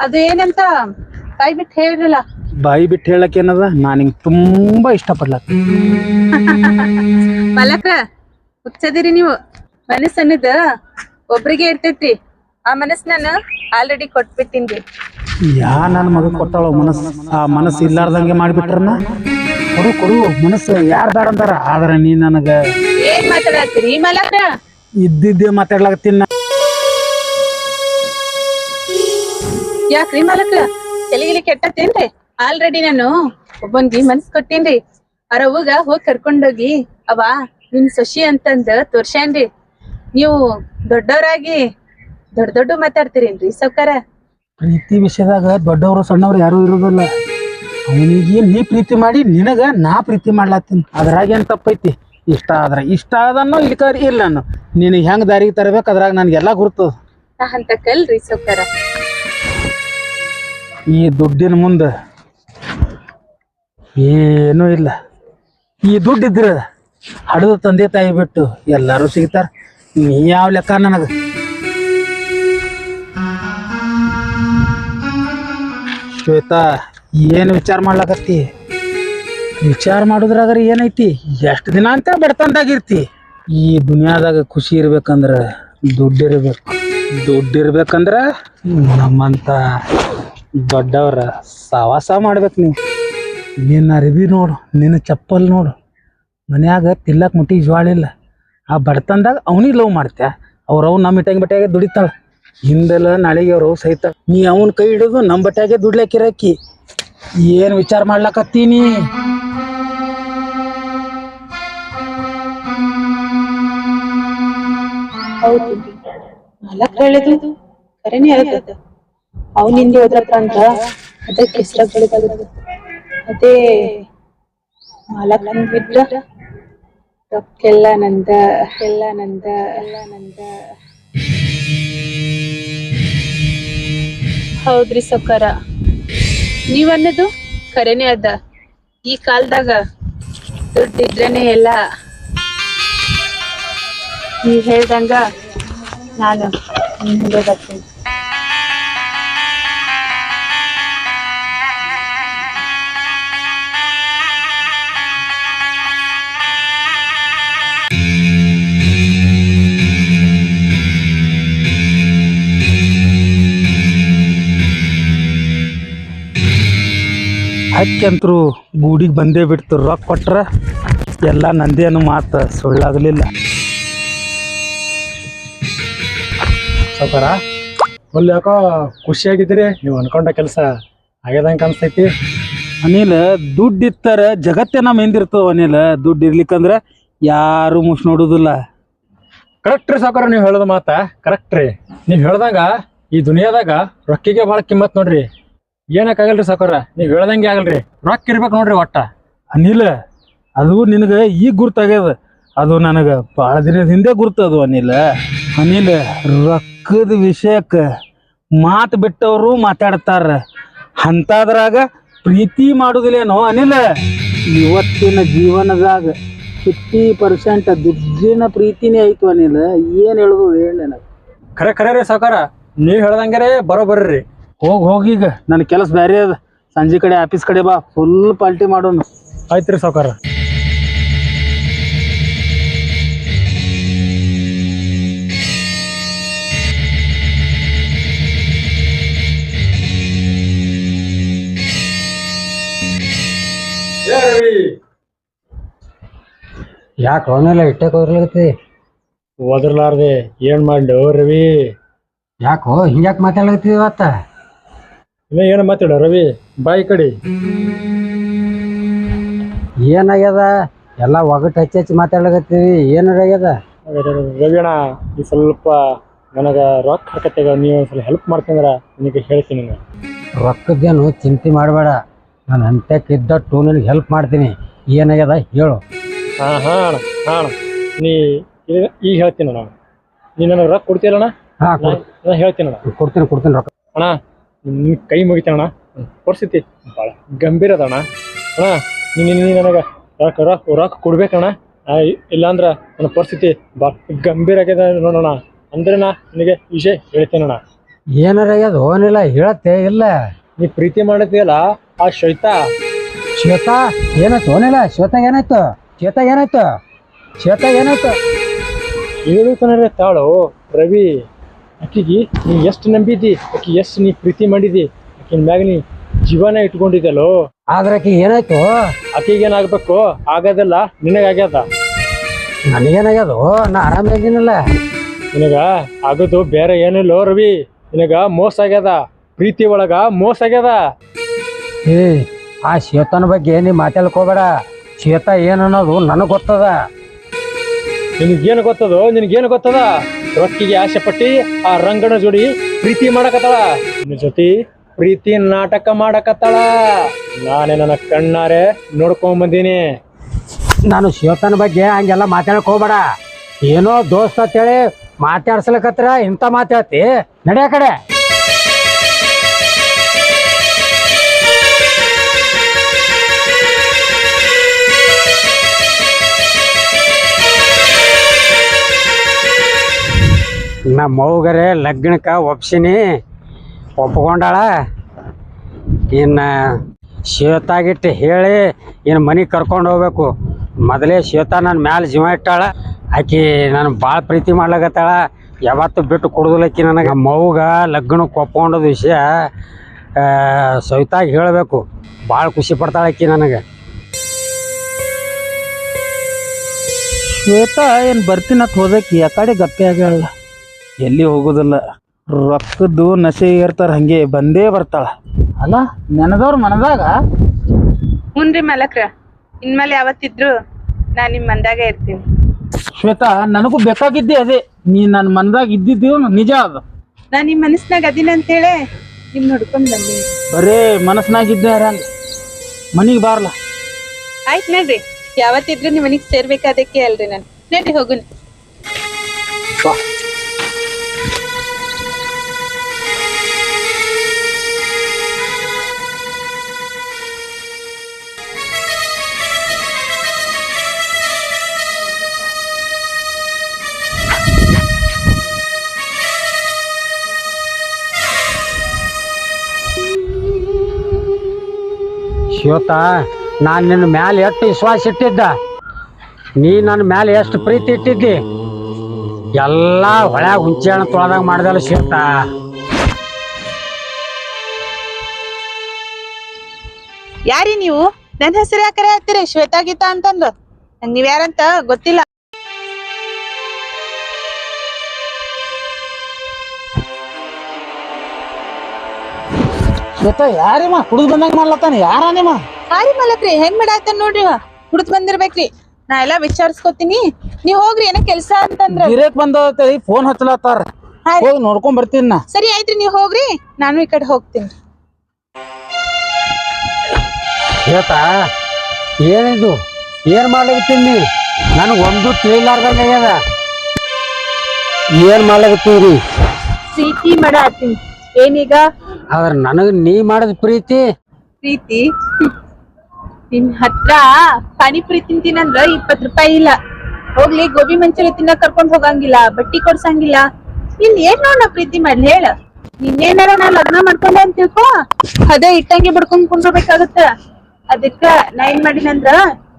ಅದು ಏನಂತ ಬಾಯಿ ಬಿಟ್ಟು ಹೇಳಿರಲ್ಲ. ಬಾಯಿ ಬಿಟ್ಟು ಹೇಳಕ್ ಏನದ? ನಾನು ನಿಂಗ್ ತುಂಬಾ ಇಷ್ಟಪಡ್ಲ ಮಲಕ್ರ ಹುಚ್ಚದಿರಿ ನೀವು. ಮನಸ್ಸು ಅನ್ನದ ಒಬ್ರಿಗೆ ಇರ್ತೈತ್ರಿ. ಆ ಮನಸ್ ನಾನು ಆಲ್ರೆಡಿ ಕೊಟ್ಬಿಟ್ಟಿನ್ರಿ. ಯಾ ನನ್ನ ಮಗ ಕೊಟ್ಟಾಳ ಮನಸ್ಸು? ಆ ಮನಸ್ಸು ಇಲ್ಲಾರ್ದಂಗೆ ಮಾಡಿಬಿಟ್ರನ್ನ ಕೊಡು ಕೊಡು. ಮನಸ್ಸು ಯಾರು ಬೇಡ ಅಂತಾರ ಆದ್ರೆ ನೀ ನನಗ ಏನ್ ಮಾತಾಡತ್ತೀರಿ? ಮಲಕ್ರ ಇದ್ದಿದ್ದೇ ಮಾತಾಡ್ಲಾಕತ್ತೀನಿ ಯಾಕ್ರಿ ಮಾಲಕ? ತಲೆಗಿಲಿ ಕೆಟ್ಟತ್ತೇನ್ರಿ? ಆಲ್ರೆಡಿ ನಾನು ಒಬ್ಬನ್ಗಿ ಮನ್ಸ್ ಕೊಟ್ಟೇನ್ರಿ. ಅರವ್ಗ ಹೋಗಿ ಕರ್ಕೊಂಡೋಗಿ ಅವ ನಿನ್ ಸೊಸಿ ಅಂತಂದ ತೋರ್ಸ್ಯಾನ್ರಿ. ನೀವು ದೊಡ್ಡವರಾಗಿ ದೊಡ್ಡ ದೊಡ್ಡ ಮಾತಾಡ್ತೀರೇನ್ರಿ ಸೌಕಾರ ಪ್ರೀತಿ ವಿಷಯದಾಗ ದೊಡ್ಡವರು ಸಣ್ಣವ್ರು ಯಾರು ಇರೋದಿಲ್ಲ. ಅವನಿಗೆ ನೀ ಪ್ರೀತಿ ಮಾಡಿ ನಿನಗ ನಾ ಪ್ರೀತಿ ಮಾಡ್ಲಾತೀನಿ ಅದ್ರಾಗ ಏನ್ ತಪ್ಪೈತಿ? ಇಷ್ಟ ಆದ್ರ ಇಷ್ಟ ಆದನ್ನೋ ಇಲ್ಕ ಇಲ್ಲ ನಾನು. ನಿನಗೆ ಹೆಂಗ್ ದಾರಿಗೆ ತರಬೇಕು ಅದ್ರಾಗ ನನ್ಗೆಲ್ಲ ಗುರ್ತದ ಅಂತ ಕಲ್ರಿ ಸೌಕಾರ ಈ ದುಡ್ಡಿನ ಮುಂದೆ ಏನೂ ಇಲ್ಲ. ಈ ದುಡ್ಡಿದ್ರೆ ಹಡದ ತಂದೆ ತಾಯಿ ಬಿಟ್ಟು ಎಲ್ಲರೂ ಸಿಗ್ತಾರ. ನೀ ಯಾವ ಲೆಕ್ಕ ನನಗೆ? ಶ್ವೇತಾ, ಏನು ವಿಚಾರ ಮಾಡ್ಲಕತ್ತಿ? ವಿಚಾರ ಮಾಡುದ್ರಾಗ ಏನೈತಿ? ಎಷ್ಟು ದಿನ ಅಂತ ಬಡತನದಾಗಿರ್ತಿ. ಈ ದುನಿಯಾದಾಗ ಖುಷಿ ಇರ್ಬೇಕಂದ್ರೆ ದುಡ್ಡಿರ್ಬೇಕು. ದುಡ್ಡಿರ್ಬೇಕಂದ್ರೆ ನಮ್ಮಂತ ದೊಡ್ಡವ್ರ ಸವಾಸ ಮಾಡ್ಬೇಕು ನೀವು ನಿನ್ನ ಅರಿವಿ ನೋಡು, ನಿನ್ನ ಚಪ್ಪಲ್ ನೋಡು. ಮನ್ಯಾಗ ತಿಲ್ಲಕ್ ಮುಟ್ಟಿಗೆ ಜ್ವಾಳಿಲ್ಲ ಆ ಬಡತನದಾಗ ಅವನಿಗೆ ಲವ್ ಮಾಡ್ತ್ಯಾ? ಅವ್ರ ಅವ್ನು ನಮ್ಮ ಇಟ್ಟಾಗ ಬಟ್ಟಾಗೆ ದುಡಿತಾಳೆ. ಹಿಂದೆಲ್ಲ ನಾಳೆಗೆ ಅವ್ರು ಸಹಿತ, ನೀ ಅವನ ಕೈ ಹಿಡಿದು ನಮ್ಮ ಬಟ್ಟಾಗೆ ದುಡ್ಲಾಕಿರಕ್ಕಿ ಏನು ವಿಚಾರ ಮಾಡ್ಲಕತ್ತೀನಿ ಹೌದು. ಮಲಕ್ ಹೇಳಿದ್ದು ಕರೆನೇ ಹೇಳ್ತದ ಅವನಿಂದ ಹೋದ್ರಪ್ಪ ಅಂತ ಅದಕ್ಕೆ ಹೆಸರ ಬೆಳೆದಾಗುತ್ತೆ ಅದೇ ಮಲಕ್ ಬಿಟ್ಟ ರೊಕ್ಕೆಲ್ಲ ನಂದ. ಎಲ್ಲ ನಂದ. ಎಲ್ಲ ನಂದ. ಹೌದ್ರಿ ಸೌಕಾರ. ನೀವನ್ನದು ಕರೆನೇ ಅದ. ಈ ಕಾಲದಾಗ ದುಡ್ಡಿದ್ರೇನೆ ಎಲ್ಲ. ನೀವ್ ಹೇಳ್ದಂಗ ನಾನು ಹಿಂದೆ ಬರ್ತೀನಿ. ಹಕ್ಕಂತರು ಗೂಡಿಗೆ ಬಂದೇ ಬಿಡ್ತು ರೊಕ್ಕ ಕೊಟ್ರ ಎಲ್ಲ ನಂದೇನು ಮಾತು ಸುಳ್ಳಾಗಲಿಲ್ಲ. ಸೌಕರ ಒಳ್ಳೆ ಯಾಕೋ ಖುಷಿಯಾಗಿದ್ದೀರಿ ನೀವು ಅನ್ಕೊಂಡ ಕೆಲಸ ಆಗ್ಯದಂಗೆ ಕಾಣಿಸ್ತೈತಿ. ಅನಿಲ್ ದುಡ್ಡು ಇತ್ತರ ಜಗತ್ತೇ ನಮ್ಮ ಹಿಂದಿರ್ತದ ಅನಿಲ್. ದುಡ್ಡು ಇರ್ಲಿಕ್ಕಂದ್ರೆ ಯಾರು ಮುಷ್ ನೋಡುದಿಲ್ಲ. ಕರೆಕ್ಟ್ ರೀ ಸಾಕಾರ ನೀವು ಹೇಳೋದು ಮಾತಾ. ಕರೆಕ್ಟ್ ರೀ. ನೀವು ಹೇಳ್ದಂಗ ಈ ದುನಿಯಾದಾಗ ರೊಕ್ಕಿಗೆ ಭಾಳ ಕಿಮ್ಮತ್ ನೋಡ್ರಿ. ಏನಕ್ಕಾಗಲ್ರಿ ಸಾಕೋರ ನೀವು ಹೇಳ್ದಂಗೆ ಆಗಲ್ರಿ. ರೊಕ್ಕ ಇರ್ಬೇಕು ನೋಡ್ರಿ ಒಟ್ಟ. ಅನಿಲ್, ಅದು ನಿನಗೆ ಈಗ ಗುರ್ತಾಗ್ಯದ. ಅದು ನನಗೆ ಭಾಳ ದಿನದ ಹಿಂದೆ ಗುರ್ತದು ಅನಿಲ್. ಅನಿಲ್, ರೊಕ್ಕದ ವಿಷಯಕ್ಕೆ ಮಾತು ಬಿಟ್ಟವರು ಮಾತಾಡ್ತಾರ. ಅಂತಾದ್ರಾಗ ಪ್ರೀತಿ ಮಾಡುದಿಲ್ಲೇನೋ ಅನಿಲ್? ಇವತ್ತಿನ ಜೀವನದಾಗ ಫಿಫ್ಟಿ ಪರ್ಸೆಂಟ್ ದುಡ್ಡಿನ ಪ್ರೀತಿನೇ ಆಯ್ತು ಅನಿಲ್. ಏನು ಹೇಳುದು ಹೇಳಿ ನನಗೆ. ಖರೆ ಖರೇ ರೀ ಸಾಕಾರ ನೀವು ಹೇಳ್ದಂಗೆ ಬರೋಬರ್ರಿ. ಹೋಗಿ ಹೋಗೀಗ ನನ್ನ ಕೆಲಸ ಬ್ಯಾರೆ ಅದ. ಸಂಜೆ ಕಡೆ ಆಫೀಸ್ ಕಡೆ ಬಾ ಫುಲ್ ಪಾಲ್ಟಿ ಮಾಡೋಣ ಆಯ್ತು ರೀ ಸಾವ್ಕಾರ. ಯಾಕೆ ಅವನೆಲ್ಲ ಇಟ್ಟಕ್ಕೆ ಹೋಗ್ಲಿಕತ್ತಿ ಓದರ್ಲಾರ್ದೆ ಏನ್ ಮಾಡ್ಲೋ ರವಿ? ಯಾಕೋ ಹಿಂಗ್ಯಾಕೆ ಮಾತಾಡ್ಲಾಗತ್ತಿ ಇವತ್ತ? ಇನ್ನ ಏನು ಮಾತಾಡ ರವಿ? ಬಾಯಿ ಕಡಿ. ಏನಾಗ್ಯದ? ಎಲ್ಲ ಒಗಟ್ ಹಚ್ಚಿ ಹಚ್ಚಿ ಮಾತಾಡ್ಲಿಕತ್ತೀವಿ. ಏನರ ಆಗ್ಯದ ರವಿಯಣ್ಣ ಈ ಸ್ವಲ್ಪ ನನಗೆ ರೊಕ್ಕ ಹಾಕತ್ತೆಗ ನೀವು ಸ್ವಲ್ಪ ಹೆಲ್ಪ್ ಮಾಡ್ತಂದ್ರ ನಿನಗೆ ಹೇಳ್ತೀನಿ ನಾನು ರೊಕ್ಕದ್ದೇನು ಚಿಂತೆ ಮಾಡಬೇಡ. ನಾನು ಅಂತ್ಯಕ್ಕಿದ್ದಟ್ಟು ನಿನಗೆ ಹೆಲ್ಪ್ ಮಾಡ್ತೀನಿ. ಏನಾಗ್ಯದ ಹೇಳು. ಹಾ ಹಾ ಅಣ್ಣ ಹಾ ನೀ ಈಗ ಈಗ ಹೇಳ್ತೀನಿ ನಾನು ನೀನು ನನಗೆ ರೊಕ್ಕ ಕೊಡ್ತೀಯಲ್ಲಣ್ಣ ಹಾಂ ನಾನು ಹೇಳ್ತೀನಿ ಅಣ್ಣ. ಕೊಡ್ತೀನಿ ಕೊಡ್ತೀನಿ ರೊಕ್ಕ. ಅಣ್ಣ ನಿನ್ನ ಕೈ ಮುಗಿತಣ್ಣ ಪರಿಸ್ಥಿತಿ ಭಾಳ ಗಂಭೀರ ಅದಣ್ಣ ಅಣ್ಣ ನೀನು ನೀನು ನನಗೆ ರೊಕ್ಕ ರೊಕ್ಕ ರೊಕ್ಕ ಕೊಡ್ಬೇಕಣ್ಣ. ಇಲ್ಲಾಂದ್ರೆ ನನ್ನ ಪರಿಸ್ಥಿತಿ ಭಾಳ ಗಂಭೀರ ಆಗ್ಯದ ನೋಡೋಣ. ಅಂದ್ರೆ ನಾ ನಿನಗೆ ವಿಷಯ ಹೇಳ್ತೇನಣ್ಣ. ಏನಾರ ಆಗ್ಯದ? ಓನಿಲ್ಲ ಹೇಳತ್ತೆ ಇಲ್ಲ. ನೀ ಪ್ರೀತಿ ಮಾಡತ್ತೀಯಲ್ಲ ಆ ಶ್ವೇತಾ? ಶ್ವೇತಾ ಏನಾಯ್ತು? ಓನಿಲ್ಲ ಶ್ವೇತಾಗ ಏನಾಯ್ತು? ಶ್ವೇತಾಗ ಏನಾಯ್ತು? ಶ್ವೇತಾಗ ಏನಾಯ್ತು? ಹೇಳುತ್ತಾನೆ ತಾಳು ರವಿ. ಆಕಿಗೆ ನೀ ಎಷ್ಟು ನಂಬಿದಿ? ಆಕೆ ಎಷ್ಟು ನೀ ಪ್ರೀತಿ ಮಾಡಿದಿ? ಆಕಿನ ಮ್ಯಾಗ ನೀ ಜೀವನ ಇಟ್ಕೊಂಡಿದ್ದಲ್ಲೋ? ಆದ್ರೆ ಆಕಿ ಏನಾಯ್ತು? ಆಕಿಗೆ ಏನಾಗ್ಬೇಕು ಆಗೋದಿಲ್ಲ ನಿನಗಾಗ್ಯದ? ನನಗೇನಾಗ್ಯದು? ನಾ ಆರಾಮಾಗಿನಲ್ಲ ನಿನಗ ಆಗೋದು ಬೇರೆ ಏನಿಲ್ಲೋ ರವಿ. ನಿನಗ ಮೋಸ ಆಗ್ಯದ. ಪ್ರೀತಿ ಒಳಗ ಮೋಸ ಆಗ್ಯದ. ಏ ಆ ಶ್ವೇತನ ಬಗ್ಗೆ ನೀ ಮಾತಾಡ್ಕೋಬೇಡ ಶ್ವೇತ ಏನನ್ನೋದು ನನಗೆ ಗೊತ್ತದ. ನಿನಗೇನು ಗೊತ್ತದೋ? ನಿನಗೇನು ಗೊತ್ತದ? ರೊಕ್ಕಿಗೆ ಆಸೆ ಪಟ್ಟಿ, ಆ ರಂಗನ ಜೋಡಿ ಪ್ರೀತಿ ಮಾಡಕತ್ತಾಳ. ನಿನ್ನ ಜೊತೆ ಪ್ರೀತಿ ನಾಟಕ ಮಾಡಕತ್ತಾಳ. ನಾನೇ ನನ್ನ ಕಣ್ಣಾರೆ ನೋಡ್ಕೊಂಡ್ ಬಂದೀನಿ. ನಾನು ಶಿವತನ ಬಗ್ಗೆ ಹಂಗೆಲ್ಲ ಮಾತಾಡಕ್ ಹೋಗ್ಬೇಡ. ಏನೋ ದೋಸ್ತ ಅಂತೇಳಿ ಮಾತಾಡ್ಸ್ಲಕತ್ರ ಇಂಥ ಮಾತಾಡ್ತಿ. ನಡೆಯ ಕಡೆ. ನಮ್ಮ ಮೌಗರೆ ಲಗ್ನಕ್ಕೆ ಒಪ್ಸಿನಿ. ಒಪ್ಕೊಂಡಾಳ. ಇನ್ನು ಶ್ವೇತಾಗಿಟ್ಟು ಹೇಳಿ ಇನ್ನು ಮನೆಗೆ ಕರ್ಕೊಂಡು ಹೋಗ್ಬೇಕು. ಮೊದಲೇ ಶ್ವೇತಾ ನನ್ನ ಮ್ಯಾಲೆ ಜೀವ ಇಟ್ಟಾಳ. ಆಕಿ ನಾನು ಭಾಳ ಪ್ರೀತಿ ಮಾಡ್ಲಾಗತ್ತಾಳ ಯಾವತ್ತು ಬಿಟ್ಟು ಕೊಡುದಿಲ್ಲಕ್ಕಿ ನನಗೆ. ಮೌಗ ಲಗ್ನಕ್ಕೆ ಒಪ್ಕೊಂಡದ ವಿಷಯ ಸವಿತಾಗಿ ಹೇಳಬೇಕು. ಭಾಳ ಖುಷಿ ಪಡ್ತಾಳೆ ಆಕಿ ನನಗೆ. ಶ್ವೇತಾ ಏನು ಬರ್ತೀನತ್ ಹೋದಕ್ಕೆ? ಆ ಕಡೆ ಗಪ್ಪೆ ಆಗ್ಯಾಳ ಎಲ್ಲಿ ಹೋಗೋದಿಲ್ಲ. ರೊಕ್ಕದ್ದು ನಶೆ ಏರ್ತಾರ ಹಂಗೆ ಬಂದೇ ಬರ್ತಾಳ. ಅಲ್ಲ ನೆನದವ್ರ ಮನದಾಗ? ಹ್ಞೂನ್ರಿ ಮಲಕ್ರ ಇನ್ಮೇಲೆ ಯಾವತ್ತಿದ್ರು ನಾ ನಿಮ್ ಮಂದಾಗ ಇರ್ತೀನಿ. ಶ್ವೇತಾ ನನಗೂ ಬೇಕಾಗಿದ್ದೆ ಅದೇ. ನೀ ನನ್ನ ಮನದಾಗ ಇದ್ದಿದ್ದು ನಿಜ ಅದು. ನಾ ನಿಮ್ ಮನಸ್ನಾಗ ಅದಿನ ಅಂತೇಳಿ ನಿಮ್ ನೋಡ್ಕೊಂಡ್ ಬಂದೀನಿ. ಬರೇ ಮನಸ್ನಾಗಿದ್ದೆ ಹಂಗ. ಮನಿಗೆ ಬಾರ್ಲ. ಆಯ್ತ್ ನಡ್ರಿ ಯಾವತ್ತಿದ್ರು ನಿಮ್ ಮನಿಗ್ ಸೇರ್ಬೇಕಾದಕ್ಕೆ ಅಲ್ರಿ ನಾನು. ನಡ್ರಿ ಹೋಗುನ್. ಶ್ವೇತಾ, ನಾನು ನಿನ್ನ ಮ್ಯಾಲೆ ಎಷ್ಟು ವಿಶ್ವಾಸ ಇಟ್ಟಿದ್ದ? ನೀ ನನ್ನ ಮ್ಯಾಲೆ ಎಷ್ಟು ಪ್ರೀತಿ ಇಟ್ಟಿದ್ದಿ? ಎಲ್ಲ ಹೊಳ್ಯಾಗ ಹುಂಚೆ ಹಣ್ಣು ತೊಳೆದಾಗ ಮಾಡ್ದಲ್ಲ ಶಿವತ. ಯಾರಿ ನೀವು? ನನ್ನ ಹೆಸರು ಯಾಕರೆ ಹೇಳ್ತೀರಿ ಶ್ವೇತಾ ಗೀತಾ ಅಂತಂದು. ನಂಗ್ ನೀವ್ ಯಾರಂತ ಗೊತ್ತಿಲ್ಲ. ಶ್ವೇತಾ ಯಾರಿಮ್ಮ? ಕುಡಿದು ಬಂದಂಗ ಮಾಡ್ಲತ್ತಾನ? ಯಾರ ನಿಮ್ಮ ಹಾರಿ ಮಲಕ್ರಿ ಹೆಂಗ್ ಮಾಡಾಯ್ತ ನೋಡ್ರಿ ಕುಡ್ದ್ ಬಂದಿರ್ಬೇಕ್ರಿ. ನಾ ಎಲ್ಲಾ ವಿಚಾರಿಸ್ಕೊತೀನಿ. ನೀವ್ ಹೋಗ್ರಿ ಏನೋ ಕೆಲ್ಸ ಅಂತಂದ್ರ. ಗಿರೇಕ್ ಬಂದತೇಳಿ ಫೋನ್ ಹಚ್ಚಲತ್ತಾರ. ಹಾ ರೀ. ಹೋಗಿ ನೋಡ್ಕೊಂಡ್ ಬರ್ತೀನಿ ನಾ. ಸರಿ ಆಯ್ತ್ರಿ ನೀವ್ ಹೋಗ್ರಿ. ನಾನು ಈ ಕಡೆ ಹೋಗ್ತೀನಿ. ಶ್ವೇತಾ ಏನಿದು? ಏನ್ ಮಾಡ್ಲಿಕತ್ತೀನಿ ನನಗೆ ಒಂದು ತಿಳಿಲಾರ್ದಂಗ ಆಗ್ಯದ. ಏನ್ ಮಾಡ್ಲಿಕತ್ತೀರಿ? ಪ್ರೀತಿ ಮಾಡಾತೀನಿ ಏನೀಗ? ಆದ್ರೆ ನನಗ ನೀ ಮಾಡದ್ ಪ್ರೀತಿ? ಪ್ರೀತಿ. ನಿನ್ ಹತ್ರ ಪಾನಿಪುರಿ ತಿಂತೀನಂದ್ರ ಇಪ್ಪತ್ ರೂಪಾಯಿ ಇಲ್ಲ. ಹೋಗ್ಲಿ, ಗೋಬಿ ಮಂಚೂರಿ ತಿನ್ನ ಕರ್ಕೊಂಡ್ ಹೋಗಂಗಿಲ್ಲ, ಬಟ್ಟಿ ಕೊಡ್ಸಂಗಿಲ್ಲ. ನಿನ್ ಏನ್ ನೋಡ ಪ್ರೀತಿ ಮಾಡ್ಲಿ, ಹೇಳ. ನಿನ್ನೇನಾರ ನಾ ಲಗ್ನ ಮಾಡ್ಕೊಂಡೆ ಅಂತ ತಿಳ್ಕೊ ಅದೇ ಇಟ್ಟಂಗಿ ಬಡ್ಕೊಂಡ್ ಕುಂಡ್ರಬೇಕಾಗತ್ತ ಅದಕ್ಕ ನಾ ಏನ್ ಮಾಡಿನಂದ್ರ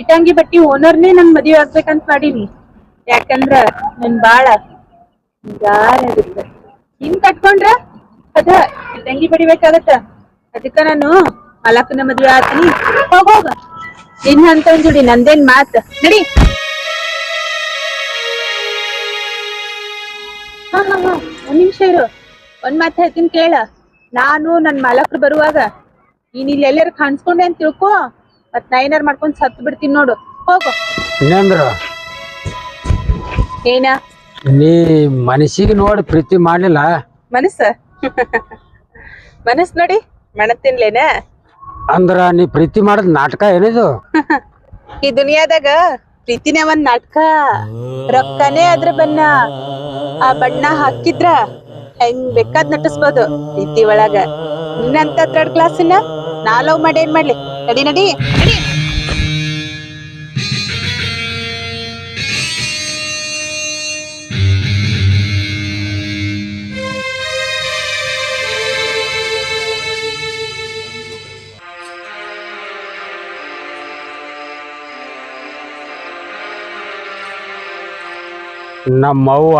ಇಟ್ಟಂಗಿ ಬಟ್ಟಿ ಓನರ್ನೇ ನನ್ ಮದ್ವೆ ಆಗ್ಬೇಕಂತ ಮಾಡೀನಿ. ಯಾಕಂದ್ರ ನನ್ ಬಾಳ ಹಿಂಗಾರಾಗಿತ್ತ. ನಿನ್ ಕಟ್ಕೊಂಡ್ರ ಅದ ತಂಗಿ ಬಡಿಬೇಕಾಗತ್ತ ಅದಕ್ಕ ನಾನು ಮಲಕನ ಮದ್ವೆ ಆತೀನಿ ಹೋಗೋಗ ಹೋಗ. ನಿನ್ ಅಂತ ಜೋಡಿ ನಂದೇನ್ ಮಾತ್? ನಡಿ. ಹಾ ಹಾ ಹಾ. ಒಂದ್ ನಿಮಿಷ ಇರು. ಒಂದ್ ಮಾತ್ ಹೇಳ್ತೀನಿ ಕೇಳ. ನಾನು ನನ್ ಮಾಲಕ್ರು ಬರುವಾಗ ನೀನ್ ಇಲ್ಲಿ ಎಲ್ಲಾರು ಕಾಣಿಸ್ಕೊಂಡೆ ಅಂತ ತಿಳ್ಕೊ ಮತ್ ನಾ ಏನಾರ ಮಾಡ್ಕೊಂಡ್ ಸತ್ ಬಿಡ್ತೀನಿ ನೋಡು. ಹೋಗು. ಇನ್ನೇಂದ್ರು ಏನ? ನೀ ಮನಸ್ಸಿಗೆ ನೋಡಿ ಪ್ರೀತಿ ಮಾಡ್ಲಿಲ್ಲ? ಮನಸ್ಸ? ಮನಸ್ ನೋಡಿ ಮಣ ತಿನ್ಲೇನ ಅಂದ್ರ ನೀ ಪ್ರೀತಿ ಮಾಡದ್ ನಾಟಕ ಏನಿದು? ಈ ದುನಿಯಾದಾಗ ಪ್ರೀತಿನೇ ಒಂದ್ ನಾಟಕ. ರೊಕ್ಕನೇ ಅದ್ರ ಬಣ್ಣ. ಆ ಬಣ್ಣ ಹಾಕಿದ್ರ ಹೆಂಗ್ ಬೇಕಾದ್ ನಟಿಸ್ಬೋದು ಪ್ರೀತಿ ಒಳಗ. ನಿನ್ನಂತ ಥರ್ಡ್ ಕ್ಲಾಸಿನ ನಾ ಲವ್ ಮಾಡಿ ಏನ್ ಮಾಡ್ಲಿ? ನಡಿ ನಡಿ ನಡಿ. ನಮ್ಮ ಅವ್ವ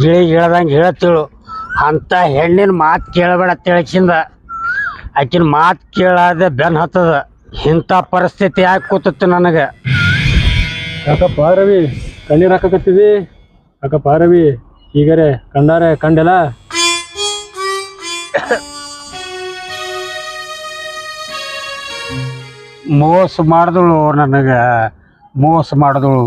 ಗಿಳಿ ಹೇಳ್ದಂಗೆ ಹೇಳ್ತಿಳು. ಅಂತ ಹೆಣ್ಣಿನ ಮಾತು ಕೇಳಬೇಡ ತಿಳ್ಕಿಂದ ಆಕಿನ ಮಾತು ಕೇಳಾದ ಬೆನ್ ಹತ್ತದ. ಇಂಥ ಪರಿಸ್ಥಿತಿ ಯಾಕೆ ಕೂತತ್ತು ನನಗೆ? ಯಾಕಪ್ಪ ರವಿ ಕಣ್ಣೀರು ಹಾಕಕತ್ತಿದಿ? ಯಾಕಪ್ಪ ರವಿ ಈಗರೆ ಕಂಡಾರೆ ಕಂಡಲ್ಲ? ಮೋಸ ಮಾಡಿದಳು ನನಗೆ. ಮೋಸ ಮಾಡಿದಳು.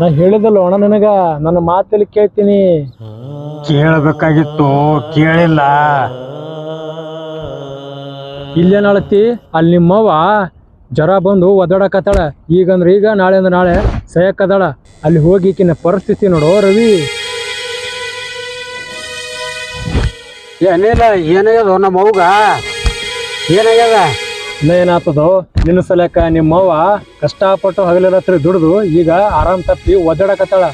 ನಾ ಹೇಳಿದಲ್ಲ ಅಣ್ಣ ನನಗ ನನ್ನ ಮಾತಲ್ಲಿ ಕೇಳ್ತೀನಿ. ಕೇಳಬೇಕಾಗಿತ್ತು ಕೇಳಿಲ್ಲ. ಇಲ್ಲೇನಾಳತ್ತಿ ಅಲ್ಲಿ ನಿಮ್ಮವ್ವ ಜ್ವರ ಬಂದು ಒದಾಡಕತ್ತಾಳ ಈಗಂದ್ರೆ ಈಗ ನಾಳೆ ಅಂದ್ರೆ ನಾಳೆ ಸಯಕ್ಕದಾಳ. ಅಲ್ಲಿ ಹೋಗಿ ಈಕಿನ ಪರಿಸ್ಥಿತಿ ನೋಡು ರವಿ. ಏನಿಲ್ಲ ಏನಾಗ್ಯದ ನಮ್ಮ ಅವ್ಗ ಏನಾಗ್ಯದ? ಇನ್ನ ಏನಾಗ್ತದೋ? ನಿನ್ನ ಸಲಕ ನಿಮ್ಮವ್ವ ಕಷ್ಟಪಟ್ಟು ಹಗಲ ದುಡಿದು ಈಗ ಆರಾಮ್ ತಪ್ಪಿ ಒದ್ದಾಡಕತ್ತಾಳ.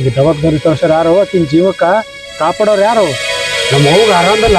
ಈಗ ಜವಾಬ್ದಾರಿ ತೋರ್ಸೋರು ಯಾರು? ಆಕಿನ ಜೀವಕ್ಕ ಕಾಪಾಡೋರು ಯಾರು? ನಮ್ಮ ಆರಾಮ ಆರಾಮಿಲ್ಲ